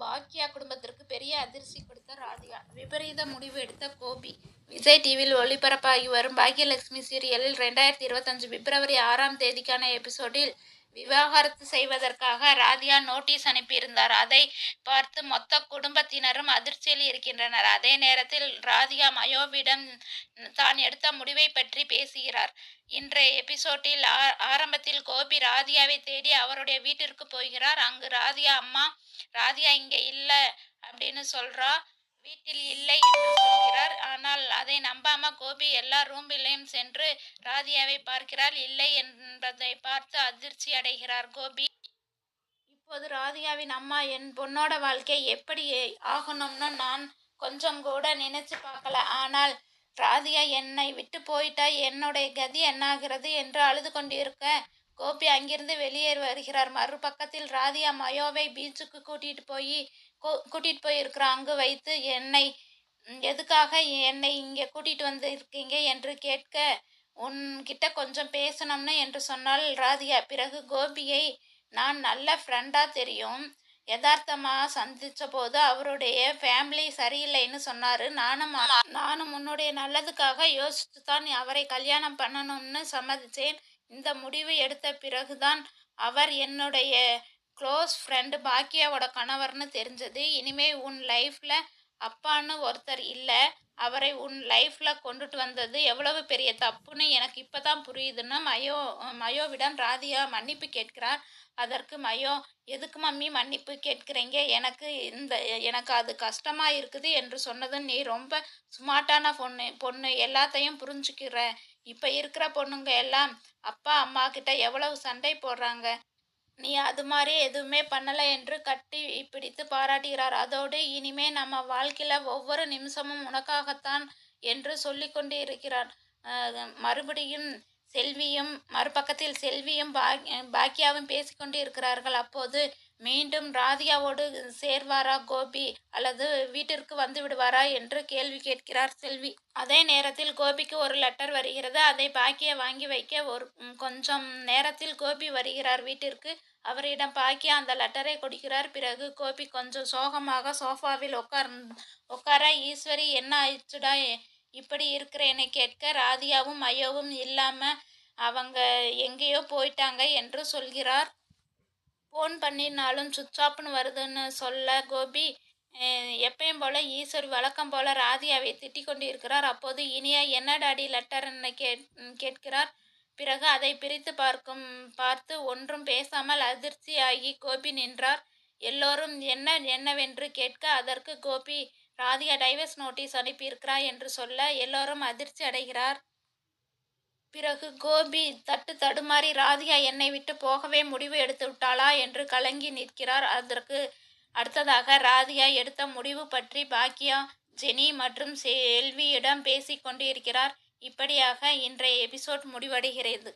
பாக்கியா குடும்பத்திற்கு பெரிய அதிர்ச்சி கொடுத்த ராதிகா. விபரீத முடிவு எடுத்த கோபி. விஜய் டிவியில் ஒளிபரப்பாகி வரும் பாக்கியலட்சுமி சீரியலில் ரெண்டாயிரத்தி இருபத்தஞ்சு பிப்ரவரி ஆறாம் தேதிக்கான எபிசோடில் விவாகரத்து செய்வதற்காக ராதியா நோட்டீஸ் அனுப்பியிருந்தார். அதை பார்த்து மொத்த குடும்பத்தினரும் அதிர்ச்சியில் இருக்கின்றனர். அதே நேரத்தில் ராதியா மயோவிடம் தான் எடுத்த முடிவை பற்றி பேசுகிறார். இன்றைய எபிசோட்டில் ஆ- ஆரம்பத்தில் கோபி ராதியாவை தேடி அவருடைய வீட்டிற்கு போகிறார். அங்கு ராதியா அம்மா ராதிகா இங்கே இல்லை அப்படின்னு சொல்கிறா வீட்டில் இல்லை என்று சொல்கிறார். ஆனால் அதை நம்பாம கோபி எல்லா ரூமிலையும் சென்று ராதியாவை பார்க்கிறாள். இல்லை என்பதை பார்த்து அதிர்ச்சி அடைகிறார் கோபி. இப்போது ராதிகாவின் அம்மா என் பொண்ணோட வாழ்க்கை எப்படி ஆகணும்னு நான் கொஞ்சம் கூட நினைச்சு பார்க்கல. ஆனால் ராதிகா என்னை விட்டு போயிட்டா. என்னுடைய கதி என்னாகிறது என்று அழுது கொண்டிருக்க கோபி அங்கிருந்து வெளியேறி வருகிறார். மறுபக்கத்தில் ராதியா மயோவை பீச்சுக்கு கூட்டிட்டு போய் கூட்டிட்டு போயிருக்கிற. அங்கு வைத்து என்னை எதுக்காக என்னை இங்கே கூட்டிட்டு வந்து இருக்கீங்க என்று கேட்க உன்கிட்ட கொஞ்சம் பேசணும்னு என்று சொன்னால் ராதியா பிறகு கோபியை நான் நல்ல ஃப்ரெண்டாக தெரியும். யதார்த்தமாக சந்தித்த போது அவருடைய ஃபேமிலி சரியில்லைன்னு சொன்னார். நானும் நானும் உன்னுடைய நல்லதுக்காக யோசித்து தான் அவரை கல்யாணம் பண்ணணும்னு சம்மதித்தேன் இந்த முடிவு எடுத்த பிறகுதான் அவர் என்னுடைய க்ளோஸ் ஃப்ரெண்டு பாக்கியாவோட கணவர்னு தெரிஞ்சது. இனிமே உன் லைஃப்பில் அப்பான்னு ஒருத்தர் இல்லை. அவரை உன் லைஃப்பில் கொண்டுட்டு வந்தது எவ்வளவு பெரிய தப்புன்னு எனக்கு இப்போ தான் புரியுதுன்னு மயோ மயோவிடம் ராதிகா மன்னிப்பு கேட்கிறார். அதற்கு மயோ எதுக்கு மம்மி மன்னிப்பு கேட்குறீங்க? எனக்கு இந்த எனக்கு அது கஷ்டமாக இருக்குது என்று சொன்னது நீ ரொம்ப ஸ்மார்ட்டான பொண்ணு பொண்ணு. எல்லாத்தையும் புரிஞ்சுக்கிற. இப்போ இருக்கிற பொண்ணுங்க எல்லாம் அப்பா அம்மா கிட்ட எவ்வளவு சண்டை போடுறாங்க? நீ அது மாதிரி எதுவுமே பண்ணலை என்று கட்டி பிடித்து பாராட்டுகிறார். அதோடு இனிமே நம்ம வாழ்க்கையில் ஒவ்வொரு நிமிஷமும் உனக்காகத்தான் என்று சொல்லிக்கொண்டு இருக்கிறார் மறுபடியும் செல்வியும் மறுபக்கத்தில் செல்வியும் பாக்- பாக்கியாவும் பேசிக்கொண்டு இருக்கிறார்கள் அப்போது மீண்டும் ராதியாவோடு சேர்வாரா கோபி? அல்லது வீட்டிற்கு வந்து விடுவாரா என்று கேள்வி கேட்கிறார் செல்வி. அதே நேரத்தில் கோபிக்கு ஒரு லெட்டர் வருகிறது. அதை பாக்கியா வாங்கி வைக்க ஒரு கொஞ்சம் நேரத்தில் கோபி வருகிறார் வீட்டிற்கு. அவரிடம் பாக்கியா அந்த லெட்டரை கொடுக்கிறார். பிறகு கோபி கொஞ்சம் சோகமாக சோஃபாவில் உட்கார் உட்கார ஈஸ்வரி என்ன ஆயிடுச்சுடா? இப்படி இருக்கிறேன்னு கேட்க ராதியாவும் ஐயோவும் இல்லாம அவங்க எங்கேயோ போயிட்டாங்க என்று சொல்கிறார். ஃபோன் பண்ணினாலும் சுவிட்ச் ஆஃப்னு வருதுன்னு சொல்ல கோபி. எப்பயும் போல ஈஸ்வர் வழக்கம் போல ராதியாவை திட்டிக் கொண்டு இருக்கிறார் அப்போது இனியா என்ன டாடி லெட்டர்னு கேட் கேட்கிறார்? பிறகு அதை பிரித்து பார்க்கும் பார்த்து ஒன்றும் பேசாமல் அதிர்ச்சியாகி கோபி நின்றார். எல்லோரும் என்ன என்னவென்று கேட்க அதற்கு கோபி ராதிகா டைவர்ஸ் நோட்டீஸ் அனுப்பியிருக்கிறார் என்று சொல்ல எல்லோரும் அதிர்ச்சி அடைகிறார். பிறகு கோபி தட்டு தடுமாறி ராதிகா என்னை விட்டு போகவே முடிவு எடுத்து விட்டாளா? என்று கலங்கி நிற்கிறார். அதற்கு அடுத்ததாக ராதிகா எடுத்த முடிவு பற்றி பாக்கியா ஜெனி மற்றும் செல்வியிடம் பேசிக்கொண்டிருக்கிறார் இருக்கிறார் இப்படியாக இன்றைய எபிசோட் முடிவடைகிறது.